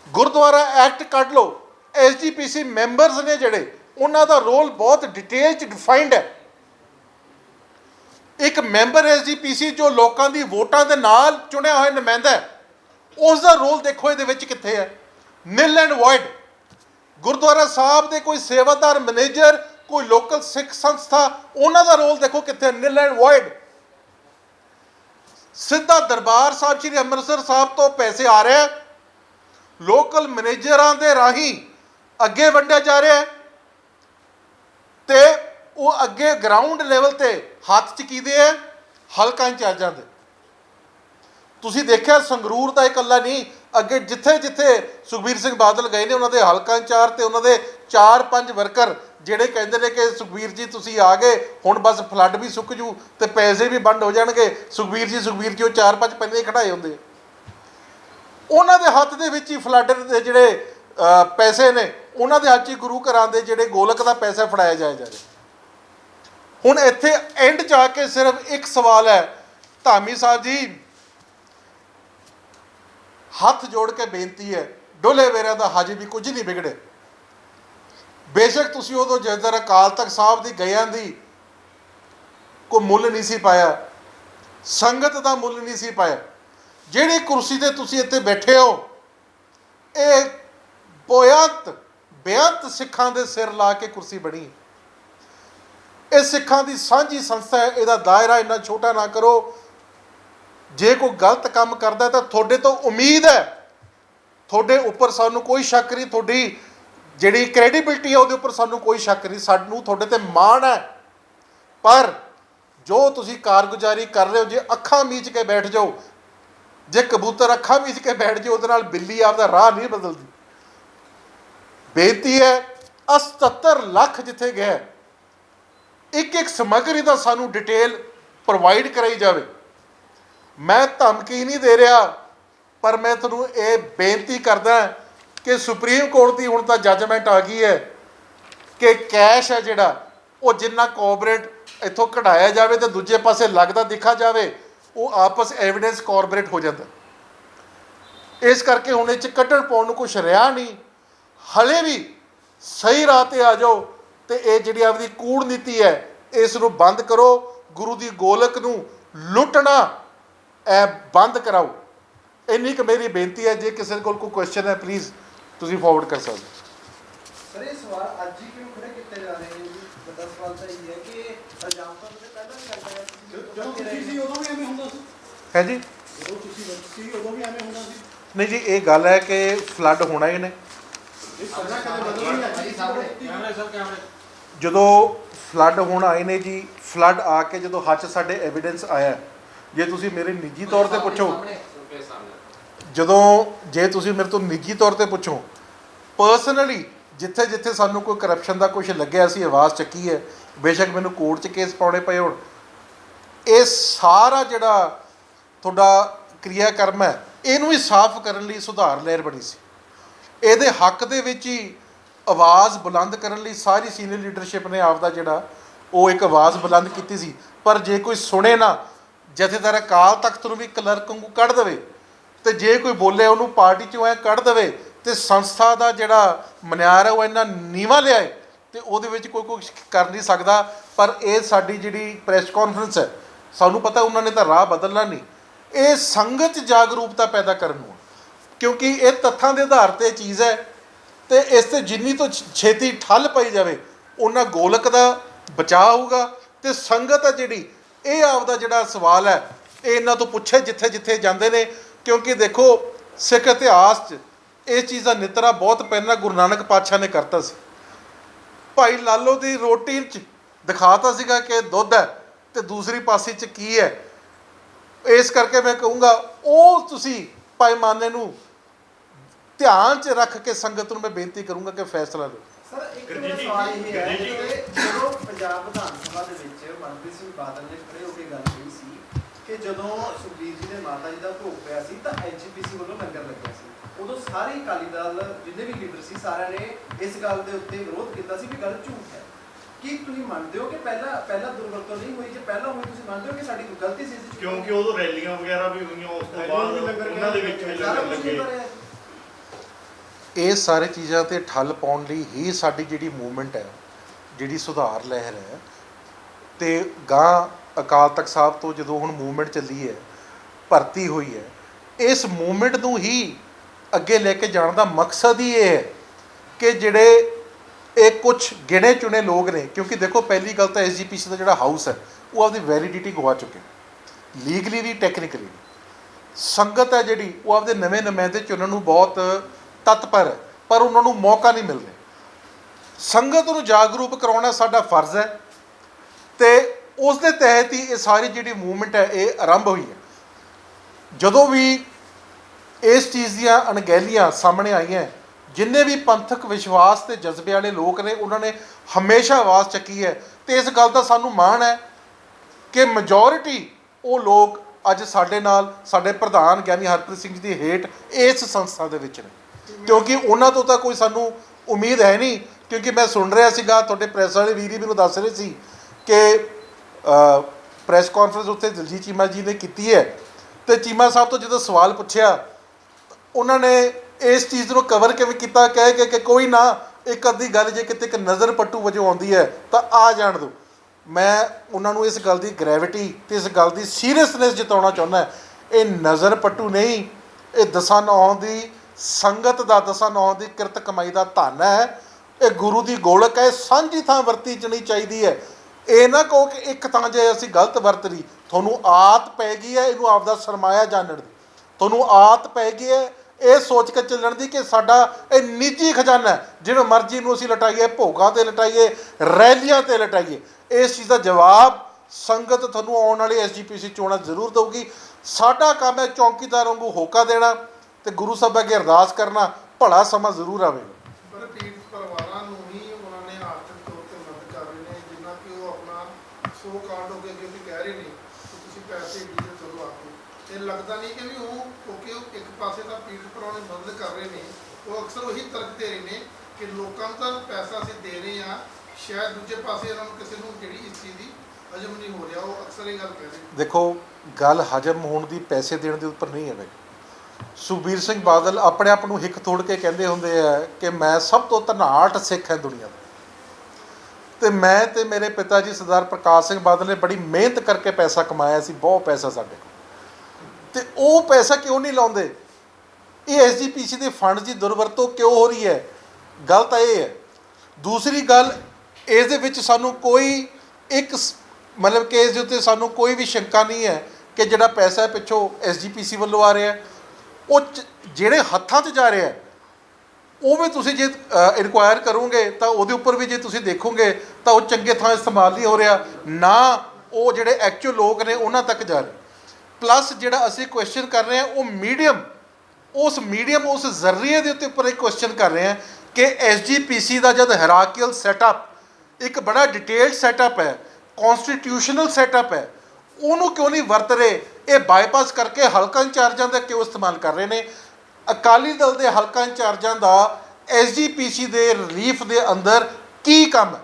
ਗੁਰਦੁਆਰਾ ਐਕਟ ਕੱਢ ਲਓ। ਐਸਜੀਪੀਸੀ ਮੈਂਬਰਸ ਨੇ ਜਿਹੜੇ, ਉਹਨਾਂ ਦਾ ਰੋਲ ਬਹੁਤ ਡਿਟੇਲ ਚ ਡਿਫਾਈਨਡ ਹੈ। ਇੱਕ ਮੈਂਬਰ ਐਸਜੀਪੀਸੀ ਜੋ ਲੋਕਾਂ ਦੀ ਵੋਟਾਂ ਦੇ ਨਾਲ ਚੁਣਿਆ ਹੋਇਆ ਨੁਮਾਇੰਦਾ ਹੈ ਉਸ ਦਾ ਰੋਲ ਦੇਖੋ ਇਹਦੇ ਵਿੱਚ ਕਿੱਥੇ ਹੈ। Nil and void. Gurdwara Sahib ਦੇ ਕੋਈ ਸੇਵਾਦਾਰ ਮੈਨੇਜਰ ਕੋਈ ਲੋਕਲ ਸਿੱਖ ਸੰਸਥਾ, ਉਹਨਾਂ ਦਾ ਰੋਲ ਦੇਖੋ ਕਿੱਥੇ ਨਿਲ ਐਂਡ ਵਾਇਡ। ਸਿੱਧਾ ਦਰਬਾਰ ਸਾਹਿਬ, ਸ੍ਰੀ ਅੰਮ੍ਰਿਤਸਰ ਸਾਹਿਬ ਤੋਂ ਪੈਸੇ ਆ ਰਹੇ ਲੋਕਲ ਮੈਨੇਜਰਾਂ ਦੇ ਰਾਹੀਂ ਅੱਗੇ ਵੰਡਿਆ ਜਾ ਰਿਹਾ ਤੇ ਉਹ ਅੱਗੇ ਗਰਾਊਂਡ ਲੈਵਲ ਤੇ ਹੱਥ ਚ ਕੀਦੇ ਹੈ? ਹਲਕਾ ਇੰਚਾਰਜਾਂ ਦੇ। ਤੁਸੀਂ ਦੇਖਿਆ ਸੰਗਰੂਰ ਦਾ ਇਕੱਲਾ ਨਹੀਂ ਅੱਗੇ ਜਿੱਥੇ ਜਿੱਥੇ ਸੁਖਬੀਰ ਸਿੰਘ ਬਾਦਲ ਗਏ ਨੇ, ਉਹਨਾਂ ਦੇ ਹਲਕਾ ਇੰਚਾਰਜ ਤੇ ਉਹਨਾਂ ਦੇ 4-5 ਵਰਕਰ ਜਿਹੜੇ ਕਹਿੰਦੇ ਨੇ ਕਿ ਸੁਖਬੀਰ ਜੀ ਤੁਸੀਂ ਆ ਗਏ, ਹੁਣ ਬਸ ਫਲੱਡ ਵੀ ਸੁੱਕ ਜੂ ਤੇ ਪੈਸੇ ਵੀ ਬੰਦ ਹੋ ਜਾਣਗੇ। ਸੁਖਬੀਰ ਜੀ ਸੁਖਬੀਰ ਜੀ, ਉਹ 4-5 ਪੰਨੇ ਖੜਾਏ ਹੁੰਦੇ ਉਹਨਾਂ ਦੇ ਹੱਥ ਦੇ ਵਿੱਚ ਹੀ ਫਲੱਡ ਦੇ ਜਿਹੜੇ ਪੈਸੇ ਨੇ, ਉਹਨਾਂ ਦੇ ਹੱਥ 'ਚ ਹੀ ਗੁਰੂ ਘਰਾਂ ਦੇ ਜਿਹੜੇ ਗੋਲਕ ਦਾ ਪੈਸਾ ਫੜਾਇਆ ਜਾਇਆ ਜਾਵੇ ਹੁਣ ਇੱਥੇ ਐਂਡ 'ਚ ਆ ਕੇ ਸਿਰਫ ਇੱਕ ਸਵਾਲ ਹੈ। ਧਾਮੀ ਸਾਹਿਬ ਜੀ ਹੱਥ ਜੋੜ ਕੇ ਬੇਨਤੀ ਹੈ, ਡੋਲੇ ਵੇਰਿਆਂ ਦਾ ਹਾਜ਼ੀ ਵੀ ਕੁਝ ਨਹੀਂ ਵਿਗੜੇ। ਬੇਸ਼ੱਕ ਤੁਸੀਂ ਉਦੋਂ ਜਦਰ ਅਕਾਲ ਤਖਤ ਸਾਹਿਬ ਦੀ ਗਿਆਂ ਦੀ ਕੋ ਮੁੱਲ ਨਹੀਂ ਸੀ ਪਾਇਆ, ਸੰਗਤ ਦਾ ਮੁੱਲ ਨਹੀਂ ਸੀ ਪਾਇਆ, ਜਿਹੜੀ ਕੁਰਸੀ ਤੇ ਤੁਸੀਂ ਇੱਥੇ ਬੈਠੇ ਹੋ, ਇਹ ਬੋਇਤ ਬੇਅੰਤ ਸਿੱਖਾਂ ਦੇ ਸਿਰ ਲਾ ਕੇ ਕੁਰਸੀ ਬਣੀ। ਇਹ ਸਿੱਖਾਂ ਦੀ ਸਾਂਝੀ ਸੰਸਥਾ ਹੈ, ਇਹਦਾ ਦਾਇਰਾ ਇੰਨਾ ਛੋਟਾ ਨਾ ਕਰੋ ਜੇ ਕੋਈ ਗਲਤ ਕੰਮ ਕਰਦਾ ਤਾਂ ਤੁਹਾਡੇ ਤੋਂ ਉਮੀਦ ਹੈ। ਤੁਹਾਡੇ ਉੱਪਰ ਸਾਨੂੰ ਕੋਈ ਸ਼ੱਕ ਨਹੀਂ, ਤੁਹਾਡੀ ਜਿਹੜੀ ਕ੍ਰੈਡੀਬਿਲਟੀ ਹੈ ਉਹਦੇ ਉੱਪਰ ਸਾਨੂੰ ਕੋਈ ਸ਼ੱਕ ਨਹੀਂ, ਸਾਨੂੰ ਤੁਹਾਡੇ ਤੇ ਮਾਣ ਹੈ। ਪਰ ਜੋ ਤੁਸੀਂ ਕਾਰਗੁਜ਼ਾਰੀ ਕਰ ਰਹੇ ਹੋ, ਜੇ ਅੱਖਾਂ ਮੀਚ ਕੇ ਬੈਠ ਜਾਓ, ਜੇ ਕਬੂਤਰ ਅੱਖਾਂ ਮੀਚ ਕੇ ਬੈਠ ਜਾਏ, ਉਹਦੇ ਨਾਲ ਬਿੱਲੀ ਆਪਦਾ ਰਾਹ ਨਹੀਂ ਬਦਲਦੀ। ਬੇਨਤੀ ਹੈ ਆਹ 77 ਲੱਖ ਜਿੱਥੇ ਗਿਆ ਇੱਕ ਇੱਕ ਸਮੱਗਰੀ ਦਾ ਸਾਨੂੰ ਡਿਟੇਲ ਪ੍ਰੋਵਾਈਡ ਕਰਾਈ ਜਾਵੇ। ਮੈਂ ਧਮਕੀ ਨਹੀਂ ਦੇ ਰਿਹਾ, ਪਰ ਮੈਂ ਤੁਹਾਨੂੰ ਇਹ ਬੇਨਤੀ ਕਰਦਾ ਕਿ ਸੁਪਰੀਮ ਕੋਰਟ ਦੀ ਹੁਣ ਤਾਂ ਜੱਜਮੈਂਟ ਆ ਗਈ ਹੈ ਕਿ ਕੈਸ਼ ਹੈ ਜਿਹੜਾ, ਉਹ ਜਿੰਨਾ ਕੋਆਪਰੇਟ ਇੱਥੋਂ ਕਢਾਇਆ ਜਾਵੇ ਤੇ ਦੂਜੇ ਪਾਸੇ ਲੱਗਦਾ ਦਿਖਾ ਜਾਵੇ, ਉਹ ਆਪਸ ਐਵੀਡੈਂਸ ਕੋਆਪਰੇਟ ਹੋ ਜਾਂਦਾ। ਇਸ ਕਰਕੇ ਹੁਣ ਇਹ ਚ ਕੱਢਣ ਪਾਉਣ ਨੂੰ ਕੁਝ ਰਿਹਾ ਨਹੀਂ। ਹਲੇ ਵੀ ਸਹੀ ਰਾਹ ਤੇ ਆ ਜਾਓ ਤੇ ਇਹ ਜਿਹੜੀ ਆਪਦੀ ਕੂੜ ਨੀਤੀ ਹੈ, ਇਸ ਨੂੰ ਬੰਦ ਕਰੋ, ਗੁਰੂ ਦੀ ਗੋਲਕ ਨੂੰ ਲੁੱਟਣਾ ਇਹ ਬੰਦ ਕਰਾਓ। ਇੰਨੀ ਕੁ ਮੇਰੀ ਬੇਨਤੀ ਹੈ ਜੇ ਕਿਸੇ ਕੋਲ ਕੋਈ ਕੁਐਸਚਨ ਹੈ ਪਲੀਜ਼ ਤੁਸੀਂ ਫਾਰਵਰਡ ਕਰ ਸਕਦੇ ਹੋ। ਸਰ ਇਹ ਸਵਾਲ ਅੱਜ ਹੀ ਕਿਉਂ ਖੜੇ ਕੀਤੇ ਜਾ ਰਹੇ ਨੇ? ਜੀ ਵੱਡਾ ਸਵਾਲ ਤਾਂ ਇਹ ਹੈ ਕਿ ਇਲਜ਼ਾਮ ਤਾਂ ਉਹਨੇ ਪਹਿਲਾਂ ਵੀ ਕਰਦਾ ਹੈ ਜਦੋਂ ਤੁਸੀਂ ਸੀ ਉਦੋਂ ਵੀ ਐਵੇਂ ਹੁੰਦਾ ਸੀ। ਹੈ ਜੀ? ਜਦੋਂ ਤੁਸੀਂ ਸੀ ਉਦੋਂ ਵੀ ਐਵੇਂ ਹੁੰਦਾ ਸੀ। ਨਹੀਂ ਜੀ ਇਹ ਗੱਲ ਹੈ ਕਿ ਫਲੱਡ ਹੋਣਾ ਹੀ ਨੇ। ਜਦੋਂ ਫਲੱਡ ਹੁਣ ਆਏ ਨੇ ਜੀ ਫਲੱਡ ਆ ਕੇ ਜਦੋਂ ਹੱਥ ਸਾਡੇ ਐਵੀਡੈਂਸ ਆਇਆ ਜੇ ਤੁਸੀਂ ਮੇਰੇ ਨਿੱਜੀ ਤੌਰ ਤੇ ਪੁੱਛੋ। ਜਦੋਂ ਜੇ ਤੁਸੀਂ ਮੇਰੇ ਤੋਂ ਨਿੱਜੀ ਤੌਰ ਤੇ ਪੁੱਛੋ ਪਰਸਨਲੀ ਜਿੱਥੇ ਜਿੱਥੇ ਸਾਨੂੰ ਕੋਈ ਕਰਪਸ਼ਨ ਦਾ ਕੁਝ ਲੱਗਿਆ ਅਸੀਂ ਆਵਾਜ਼ ਚੱਕੀ ਹੈ ਬੇਸ਼ੱਕ ਮੈਨੂੰ ਕੋਰਟ 'ਚ ਕੇਸ ਪਾਉਣੇ ਪਏ ਹੋਣ ਇਹ ਸਾਰਾ ਜਿਹੜਾ ਤੁਹਾਡਾ ਕਿਰਿਆ ਕਰਮ ਹੈ ਇਹਨੂੰ ਹੀ ਸਾਫ਼ ਕਰਨ ਲਈ ਸੁਧਾਰ ਲਹਿਰ ਬਣੀ ਸੀ। ਇਹਦੇ ਹੱਕ ਦੇ ਵਿੱਚ ਹੀ ਆਵਾਜ਼ ਬੁਲੰਦ ਕਰਨ ਲਈ ਸਾਰੀ ਸੀਨੀਅਰ ਲੀਡਰਸ਼ਿਪ ਨੇ ਆਪਦਾ ਜਿਹੜਾ ਉਹ ਇੱਕ ਆਵਾਜ਼ ਬੁਲੰਦ ਕੀਤੀ ਸੀ। ਪਰ ਜੇ ਕੋਈ ਸੁਣੇ ਨਾ ਜਥੇਦਾਰ ਅਕਾਲ ਤਖਤ ਨੂੰ ਵੀ ਕਲਰਕ ਵਾਂਗੂ ਕੱਢ ਦੇਵੇ ਤੇ ਜੇ ਕੋਈ ਬੋਲੇ ਉਹਨੂੰ ਪਾਰਟੀ ਚੋਂ ਐ ਕੱਢ ਦੇਵੇ ਤੇ ਸੰਸਥਾ ਦਾ ਜਿਹੜਾ ਮਨਿਆਰ ਹੈ ਉਹ ਇੰਨਾ ਨੀਵਾ ਲਿਆਏ ਤੇ ਉਹਦੇ ਵਿੱਚ ਕੋਈ ਕੁਝ ਕਰ ਨਹੀਂ ਸਕਦਾ। ਪਰ ਇਹ ਸਾਡੀ ਜਿਹੜੀ ਪ੍ਰੈਸ ਕਾਨਫਰੰਸ ਹੈ, ਸਾਨੂੰ ਪਤਾ ਉਹਨਾਂ ਨੇ ਤਾਂ ਰਾਹ ਬਦਲਣਾ ਨਹੀਂ। ਇਹ ਸੰਗਤ 'ਚ ਜਾਗਰੂਕਤਾ ਪੈਦਾ ਕਰਨ ਨੂੰ ਕਿਉਂਕਿ ਇਹ ਤੱਥਾਂ ਦੇ ਆਧਾਰ ਤੇ ਚੀਜ਼ ਹੈ ਤੇ ਇਸ ਤੇ ਜਿੰਨੀ ਤੋਂ ਛੇਤੀ ਠੱਲ ਪਈ ਜਾਵੇ, ਉਹਨਾਂ ਗੋਲਕ ਦਾ ਬਚਾਅ ਹੋਊਗਾ ਤੇ ਸੰਗਤ ਹੈ ਜਿਹੜੀ ਇਹ ਆਪਦਾ ਜਿਹੜਾ ਸਵਾਲ ਹੈ ਇਹ ਇਹਨਾਂ ਤੋਂ ਪੁੱਛੇ ਜਿੱਥੇ ਜਿੱਥੇ ਜਾਂਦੇ ਨੇ ਕਿਉਂਕਿ ਦੇਖੋ ਸਿੱਖ ਇਤਿਹਾਸ 'ਚ ਇਹ ਚੀਜ਼ ਦਾ ਨਿਤਰਾ ਬਹੁਤ ਪਹਿਲਾਂ ਗੁਰੂ ਨਾਨਕ ਪਾਤਸ਼ਾਹ ਨੇ ਕਰਤਾ ਸੀ। ਭਾਈ ਲਾਲੋ ਦੀ ਰੋਟੀ 'ਚ ਦਿਖਾਤਾ ਸੀਗਾ ਕਿ ਦੁੱਧ ਹੈ ਤੇ ਦੂਸਰੀ ਪਾਸੇ 'ਚ ਕੀ ਹੈ। ਇਸ ਕਰਕੇ ਮੈਂ ਕਹੂੰਗਾ ਉਹ ਤੁਸੀਂ ਪੈਮਾਨੇ ਨੂੰ ਧਿਆਨ 'ਚ ਰੱਖ ਕੇ ਸੰਗਤ ਨੂੰ ਮੈਂ ਬੇਨਤੀ ਕਰੂੰਗਾ ਕਿ ਫੈਸਲਾ ਲਓ। ਸਰ ਇੱਕ ਮੇਰਾ ਸਵਾਲ ਇਹ ਹੈ ਕਿ ਜਦੋਂ ਪੰਜਾਬ ਵਿਧਾਨ ਸਭਾ ਦੇ ਵਿੱਚ ਮਨਪ੍ਰੀਤ ਬਾਦਲ ਨੇ ਖੜੇ ਹੋ ਕੇ ਗੱਲ ਕਹੀ ਸੀ ਕਿ ਜਦੋਂ ਸੁਖਬੀਰ ਜੀ ਦੇ ਮਾਤਾ ਜੀ ਦਾ ਭੋਗ ਪਿਆ ਸੀ ਤਾਂ ਐਚਪੀਸੀ ਵੱਲੋਂ ਲੰਗਰ ਲੱਗਿਆ ਸੀ ਉਦੋਂ ਸਾਰੇ ਅਕਾਲੀ ਦਲ ਜਿੰਨੇ ਵੀ ਲੀਡਰ ਸੀ ਸਾਰਿਆਂ ਨੇ ਇਸ ਗੱਲ ਦੇ ਉੱਤੇ ਵਿਰੋਧ ਕੀਤਾ ਸੀ ਵੀ ਗੱਲ ਝੂਠ ਹੈ ਕੀ ਤੁਸੀਂ ਮੰਨਦੇ ਹੋ ਕਿ ਪਹਿਲਾਂ ਪਹਿਲਾਂ ਦੁਰਵਰਤੋਂ ਨਹੀਂ ਹੋਈ ਜੇ ਪਹਿਲਾਂ ਹੋਈ ਤੁਸੀਂ ਮੰਨਦੇ ਹੋ ਕਿ ਸਾਡੀ ਕੋਈ ਗਲਤੀ ਸੀ? ਕਿਉਂਕਿ ਉਦੋਂ ਰੈਲੀਆਂ ਵਗੈਰਾ ਵੀ ਹੋਈਆਂ ਉਸ ਤੋਂ ਬਾਅਦ ਉਹਨਾਂ ਦੇ ਵਿੱਚ ਵੀ ਲੰਗਰ ਲੱਗੇ। ਇਹ ਸਾਰੇ ਚੀਜ਼ਾਂ ਤੇ ਠੱਲ ਪਾਉਣ ਲਈ ਹੀ ਸਾਡੀ ਜਿਹੜੀ ਮੂਵਮੈਂਟ ਹੈ ਜਿਹੜੀ ਸੁਧਾਰ ਲਹਿਰ ਹੈ ਅਤੇ ਗਾਂ ਅਕਾਲ ਤਖਤ ਸਾਹਿਬ ਤੋਂ ਜਦੋਂ ਹੁਣ ਮੂਵਮੈਂਟ ਚੱਲੀ ਹੈ, ਭਰਤੀ ਹੋਈ ਹੈ, ਇਸ ਮੂਵਮੈਂਟ ਨੂੰ ਹੀ ਅੱਗੇ ਲੈ ਕੇ ਜਾਣ ਦਾ ਮਕਸਦ ਹੀ ਇਹ ਹੈ ਕਿ ਜਿਹੜੇ ਇਹ ਕੁਝ ਗਿਣੇ ਚੁਣੇ ਲੋਕ ਨੇ, ਕਿਉਂਕਿ ਦੇਖੋ ਪਹਿਲੀ ਗੱਲ ਤਾਂ ਐਸਜੀਪੀਸੀ ਦਾ ਜਿਹੜਾ ਹਾਊਸ ਹੈ, ਉਹ ਆਪਦੀ ਵੈਲਿਡਿਟੀ ਗਵਾ ਚੁੱਕਿਆ ਲੀਗਲੀ ਵੀ ਟੈਕਨੀਕਲੀ ਵੀ। ਸੰਗਤ ਹੈ ਜਿਹੜੀ, ਉਹ ਆਪਦੇ ਨਵੇਂ ਨੁਮਾਇੰਦੇ ਚੁਣਨ ਨੂੰ ਬਹੁਤ ਤਤਪਰ ਹੈ, ਪਰ ਉਹਨਾਂ ਨੂੰ ਮੌਕਾ ਨਹੀਂ ਮਿਲ ਰਿਹਾ। ਸੰਗਤ ਨੂੰ ਜਾਗਰੂਕ ਕਰਾਉਣਾ ਸਾਡਾ ਫਰਜ਼ ਹੈ ਤੇ ਉਸ ਦੇ ਤਹਿਤ ਹੀ ਇਹ ਸਾਰੀ ਜਿਹੜੀ ਮੂਵਮੈਂਟ ਹੈ, ਇਹ ਆਰੰਭ ਹੋਈ ਹੈ। ਜਦੋਂ ਵੀ ਇਸ ਚੀਜ਼ ਦੀਆਂ ਅਣਗਹਿਲੀਆਂ ਸਾਹਮਣੇ ਆਈਆਂ, ਜਿੰਨੇ ਵੀ ਪੰਥਕ ਵਿਸ਼ਵਾਸ ਤੇ ਜਜ਼ਬੇ ਵਾਲੇ ਲੋਕ ਨੇ, ਉਹਨਾਂ ਨੇ ਹਮੇਸ਼ਾ ਆਵਾਜ਼ ਚੱਕੀ ਹੈ। ਤੇ ਇਸ ਗੱਲ ਦਾ ਸਾਨੂੰ ਮਾਣ ਹੈ ਕਿ ਮੈਜੋਰਿਟੀ ਉਹ ਲੋਕ ਅੱਜ ਸਾਡੇ ਨਾਲ, ਸਾਡੇ ਪ੍ਰਧਾਨ ਗਿਆਨੀ ਹਰਪ੍ਰੀਤ ਸਿੰਘ ਜੀ ਦੀ ਹੇਠ ਇਸ ਸੰਸਥਾ ਦੇ ਵਿੱਚ ਨੇ। ਕਿਉਂਕਿ ਉਹਨਾਂ ਤੋਂ ਤਾਂ ਕੋਈ ਸਾਨੂੰ ਉਮੀਦ ਹੈ ਨਹੀਂ, ਕਿਉਂਕਿ ਮੈਂ ਸੁਣ ਰਿਹਾ ਸੀਗਾ, ਤੁਹਾਡੇ ਪ੍ਰੈਸ ਵਾਲੇ ਵੀਰ ਹੀ ਮੈਨੂੰ ਦੱਸ ਰਹੇ ਸੀ ਕਿ ਪ੍ਰੈਸ ਕਾਨਫਰੰਸ ਉੱਤੇ ਦਿਲਜੀਤ ਚੀਮਾ ਜੀ ਨੇ ਕੀਤੀ ਹੈ। ਤੇ ਚੀਮਾ ਸਾਹਿਬ ਤੋਂ ਜਦੋਂ ਸਵਾਲ ਪੁੱਛਿਆ, ਉਹਨਾਂ ਨੇ ਇਸ ਚੀਜ਼ ਨੂੰ ਕਵਰ ਕਿਵੇਂ ਕੀਤਾ? ਕਹਿ ਕੇ ਕਿ ਕੋਈ ਨਾ, ਇੱਕ ਅੱਧੀ ਗੱਲ ਜੇ ਕਿਤੇ ਇੱਕ ਨਜ਼ਰ ਪੱਟੂ ਵਜੋਂ ਆਉਂਦੀ ਹੈ, ਤਾਂ ਆ ਜਾਣ ਦਿਓ। ਮੈਂ ਉਹਨਾਂ ਨੂੰ ਇਸ ਗੱਲ ਦੀ ਗ੍ਰੈਵਿਟੀ ਤੇ ਇਸ ਗੱਲ ਦੀ ਸੀਰੀਅਸਨੈਸ ਜਿਤਾਉਣਾ ਚਾਹੁੰਦਾ ਇਹ ਨਜ਼ਰ ਪੱਟੂ ਨਹੀਂ, ਇਹ ਦਸਾਂ ਨੌਂ ਦੀ ਸੰਗਤ ਦਾ, ਦਸਾਂ ਨੌਂ ਦੀ ਕਿਰਤ ਕਮਾਈ ਦਾ ਧਨ ਹੈ। ਇਹ ਗੁਰੂ ਦੀ ਗੋਲਕ ਹੈ, ਸਾਂਝੀ ਥਾਂ ਵਰਤੀ ਚਣੀ ਚਾਹੀਦੀ ਹੈ। ਇਹ ਨਾ ਕਹੋ ਕਿ ਇੱਕ ਤਾਂ ਜੇ ਅਸੀਂ ਗਲਤ ਵਰਤ ਲਈ, ਤੁਹਾਨੂੰ ਆਤ ਪੈ ਗਈ ਹੈ, ਇਹਨੂੰ ਆਪਦਾ ਸਰਮਾਇਆ ਜਾਣਨ ਦੀ। ਤੁਹਾਨੂੰ ਆਤ ਪੈ ਗਈ ਹੈ, ਇਹ ਸੋਚ ਕੇ ਚੱਲਣ ਦੀ ਕਿ ਸਾਡਾ ਇਹ ਨਿੱਜੀ ਖਜ਼ਾਨਾ ਜਿਵੇਂ ਮਰਜ਼ੀ ਨੂੰ ਅਸੀਂ ਲਟਾਈਏ, ਭੋਗਾਂ ਤੇ ਲਟਾਈਏ, ਰੈਲੀਆਂ ਤੇ ਲਟਾਈਏ। ਇਸ ਚੀਜ਼ ਦਾ ਜਵਾਬ ਸੰਗਤ ਤੁਹਾਨੂੰ ਆਉਣ ਵਾਲੀ ਐਸਜੀਪੀਸੀ ਚੋਣਾਂ ਜ਼ਰੂਰ ਦਊਗੀ। ਸਾਡਾ ਕੰਮ ਹੈ ਚੌਕੀਦਾਰ ਵਾਂਗੂ ਹੋਕਾ ਦੇਣਾ ਤੇ ਗੁਰੂ ਸਾਹਿਬ ਅੱਗੇ ਅਰਦਾਸ ਕਰਨਾ, ਭਲਾ ਸਮਾਂ ਜ਼ਰੂਰ ਆਵੇਗਾ ਪਰ ਪੀੜਤ ਪਰਿਵਾਰਾਂ ਨੂੰ ਹੀ ਉਹਨਾਂ ਨੇ ਆਰਥਿਕ ਤੌਰ ਤੇ ਮਦਦ ਕਰ ਰਹੇ ਨੇ ਜਿੰਨਾ ਕਿ ਉਹ ਆਪਣਾ ਸੋ ਕਾਰਡ ਹੋ ਕੇ ਅੱਗੇ ਵੀ ਕਹਿ ਰਹੇ ਨੇ ਕਿ ਤੁਸੀਂ ਪੈਸੇ ਡੀਜ਼ਲ ਚਲੋ ਆਪੇ। ਤੇ ਲੱਗਦਾ ਨਹੀਂ ਕਿ ਵੀ ਉਹ, ਕਿਉਂਕਿ ਉਹ ਇੱਕ ਪਾਸੇ ਤਾਂ ਪੀੜਤ ਪਰਿਵਾਰਾਂ ਮਦਦ ਕਰ ਰਹੇ ਨੇ, ਉਹ ਅਕਸਰ ਉਹੀ ਤਰਕ ਦੇ ਰਹੇ ਨੇ ਕਿ ਲੋਕਾਂ ਨੂੰ ਤਾਂ ਪੈਸਾ ਅਸੀਂ ਦੇ ਰਹੇ ਆ ਸ਼ਾਇਦ ਦੂਜੇ ਪਾਸੇ ਇਹਨਾਂ ਨੂੰ ਕਿਸੇ ਨੂੰ ਜਿਹੜੀ ਇਸ ਚੀਜ਼ ਦੀ ਹਜਮ ਨਹੀਂ ਹੋ ਰਿਹਾ, ਉਹ ਅਕਸਰ ਇਹ ਗੱਲ ਕਹਿ ਦੇਖੋ, ਗੱਲ ਹਜਮ ਹੋਣ ਦੀ ਪੈਸੇ ਦੇਣ ਦੇ ਉੱਪਰ ਨਹੀਂ ਹੈ ਬਈ। ਸੁਖਬੀਰ ਸਿੰਘ ਬਾਦਲ ਆਪਣੇ ਆਪ ਨੂੰ ਹਿੱਕ ਤੋੜ ਕੇ ਕਹਿੰਦੇ ਹੁੰਦੇ ਆ ਕਿ ਮੈਂ ਸਭ ਤੋਂ ਧਨਾਟ ਸਿੱਖ ਹਾਂ ਦੁਨੀਆ ਦਾ। ਤੇ ਮੈਂ ਤੇ ਮੇਰੇ ਪਿਤਾ ਜੀ ਸਰਦਾਰ ਪ੍ਰਕਾਸ਼ ਸਿੰਘ ਬਾਦਲ ਨੇ ਬੜੀ ਮਿਹਨਤ ਕਰਕੇ ਪੈਸਾ ਕਮਾਇਆ ਸੀ ਬਹੁਤ ਪੈਸਾ ਸਾਡੇ ਕੋਲ। ਤੇ ਉਹ ਪੈਸਾ ਕਿਉਂ ਨਹੀਂ ਲਾਉਂਦੇ? ਇਹ ਐਸਜੀਪੀਸੀ ਦੇ ਫੰਡ ਦੀ ਦੁਰਵਰਤੋਂ ਕਿਉਂ ਹੋ ਰਹੀ ਹੈ? ਗੱਲ ਤਾਂ ਇਹ ਹੈ। ਦੂਸਰੀ ਗੱਲ ਇਸ ਦੇ ਵਿੱਚ ਸਾਨੂੰ ਕੋਈ ਇੱਕ ਮਤਲਬ ਕਿ ਇਸ ਦੇ ਉੱਤੇ ਸਾਨੂੰ ਕੋਈ ਵੀ ਸ਼ੰਕਾ ਨਹੀਂ ਹੈ ਕਿ ਜਿਹੜਾ ਪੈਸਾ ਹੈ ਪਿੱਛੋਂ ਐਸਜੀਪੀਸੀ ਵੱਲੋਂ ਆ ਰਿਹਾ ਉਹ ਜਿਹੜੇ ਹੱਥਾਂ 'ਚ ਜਾ ਰਿਹਾ ਹੈ, ਉਹ ਵੀ ਤੁਸੀਂ ਜੇ ਇਨਕੁਆਇਰ ਕਰੋਗੇ, ਤਾਂ ਉਹਦੇ ਉੱਪਰ ਵੀ ਜੇ ਤੁਸੀਂ ਦੇਖੋਗੇ, ਤਾਂ ਉਹ ਚੰਗੇ ਥਾਂ ਇਸਤੇਮਾਲ ਨਹੀਂ ਹੋ ਰਿਹਾ। ਨਾ ਉਹ ਜਿਹੜੇ ਐਕਚੁਅਲ ਲੋਕ ਨੇ, ਉਹਨਾਂ ਤੱਕ ਜਾ ਰਿਹਾ। ਪਲੱਸ ਜਿਹੜਾ ਅਸੀਂ ਕੁਐਸਚਨ ਕਰ ਰਹੇ ਹਾਂ, ਉਹ ਮੀਡੀਅਮ ਉਸ ਮੀਡੀਅਮ ਉਸ ਜ਼ਰੀਏ ਦੇ ਉੱਤੇ ਉੱਪਰ ਇੱਕ ਕੁਐਸਚਨ ਕਰ ਰਹੇ ਹਾਂ ਕਿ ਐਸਜੀਪੀਸੀ ਦਾ ਜਦ ਹੈਰਾਰਕੀਅਲ ਸੈਟਅਪ ਇੱਕ ਬੜਾ ਡਿਟੇਲਡ ਸੈਟਅਪ ਹੈ ਕਨਸਟੀਟਿਊਸ਼ਨਲ ਸੈਟਅਪ ਹੈ, ਉਹਨੂੰ ਕਿਉਂ ਨਹੀਂ ਵਰਤ ਰਹੇ? ਇਹ ਬਾਈਪਾਸ ਕਰਕੇ ਹਲਕਾ ਇੰਚਾਰਜਾਂ ਦਾ ਕਿਉਂ ਇਸਤੇਮਾਲ ਕਰ ਰਹੇ ਨੇ? ਅਕਾਲੀ ਦਲ ਦੇ ਹਲਕਾ ਇੰਚਾਰਜਾਂ ਦਾ ਐਸਜੀਪੀਸੀ ਦੇ ਰਿਲੀਫ ਦੇ ਅੰਦਰ ਕੀ ਕੰਮ? ਹੈ